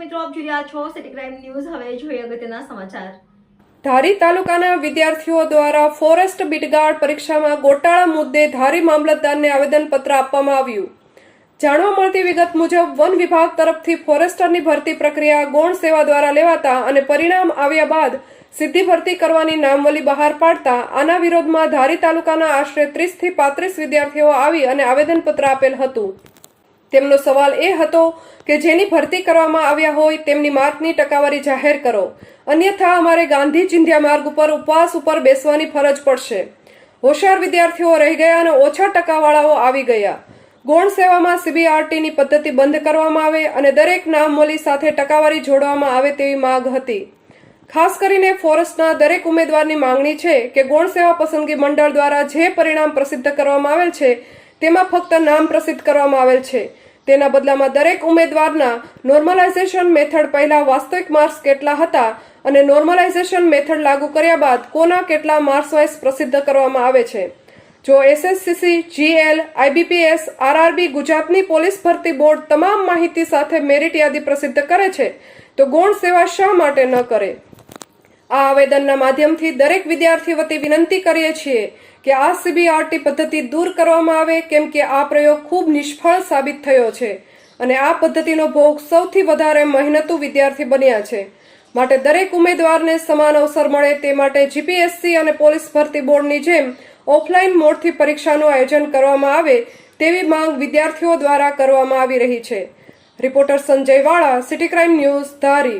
મિત્રો, આપ જોઈ રહ્યા છો સિટી ક્રાઇમ ન્યૂઝ હવે જોઈએ અગત્યના સમાચાર. ધારી તાલુકાના વિદ્યાર્થીઓ દ્વારા ફોરેસ્ટ બીટગાર્ડ પરીક્ષામાં ગોટાળા મુદ્દે ધારી મામલતદારને આવેદનપત્ર આપવામાં આવ્યું. જાણવા મળતી વિગત મુજબ, વન વિભાગ તરફથી ફોરેસ્ટરની ભરતી પ્રક્રિયા ગૌણ સેવા દ્વારા લેવાતા અને પરિણામ આવ્યા બાદ સીધી ભરતી કરવાની નામવલી બહાર પાડતા, આના વિરોધમાં ધારી તાલુકાના આશરે ત્રીસથી પાંત્રીસ વિદ્યાર્થીઓ આવી અને આવેદનપત્ર આપેલ હતું. તેમનો સવાલ એ હતો કે જેની ભરતી કરવામાં આવ્યા હોય તેમની માર્કની ટકાવારી જાહેર કરો. અન્યથા અમારે ગાંધી ચિંધ્યા માર્ગ ઉપર ઉપવાસ ઉપર બેસવાની ફરજ પડશે. હોશિયાર વિદ્યાર્થીઓ રહી ગયા અને ઓછા ટકાવાળાઓ આવી ગયા. ગૌણ સેવામાં સીબીઆરટીની પદ્ધતિ બંધ કરવામાં આવે અને દરેક નામવલી સાથે ટકાવારી જોડવામાં આવે તેવી માંગ હતી. ખાસ કરીને ફોરેસ્ટના દરેક ઉમેદવારની માંગણી છે કે ગૌણ સેવા પસંદગી મંડળ દ્વારા જે પરિણામ પ્રસિદ્ધ કરવામાં આવેલ છે, તેમાં ફક્ત નામ પ્રસિદ્ધ કરવામાં આવેલ છે. તેના બદલામાં દરેક ઉમેદવારના નોર્મલાઇઝેશન મેથડ પહેલા વાસ્તવિક માર્ક્સ કેટલા હતા અને નોર્મલાઇઝેશન મેથડ લાગુ કર્યા બાદ કોના કેટલા માર્ક્સ વાઇઝ પ્રસિદ્ધ કરવામાં આવે છે? જો એસએસસીસી જીએલ આઈબીપીએસ આરઆરબી ગુજરાતની પોલીસ ભરતી બોર્ડ તમામ માહિતી સાથે મેરિટ યાદી પ્રસિદ્ધ કરે છે, તો ગૌણ સેવા શા માટે ન કરે? આ આવેદનના માધ્યમથી દરેક વિદ્યાર્થી વતી વિનંતી કરીએ છીએ કે આ સીબીઆરટી પદ્ધતિ દૂર કરવામાં આવે, કેમ કે આ પ્રયોગ ખૂબ નિષ્ફળ સાબિત થયો છે અને આ પદ્ધતિનો ભોગ સૌથી વધારે મહેનતુ વિદ્યાર્થી બન્યા છે. માટે દરેક ઉમેદવારને સમાન અવસર મળે તે માટે જીપીએસસી અને પોલીસ ભરતી બોર્ડની જેમ ઓફલાઈન મોડથી પરીક્ષાનું આયોજન કરવામાં આવે તેવી માંગ વિદ્યાર્થીઓ દ્વારા કરવામાં આવી રહી છે. રિપોર્ટર સંજય વાળા, સિટી ક્રાઇમ ન્યૂઝ, ધારી.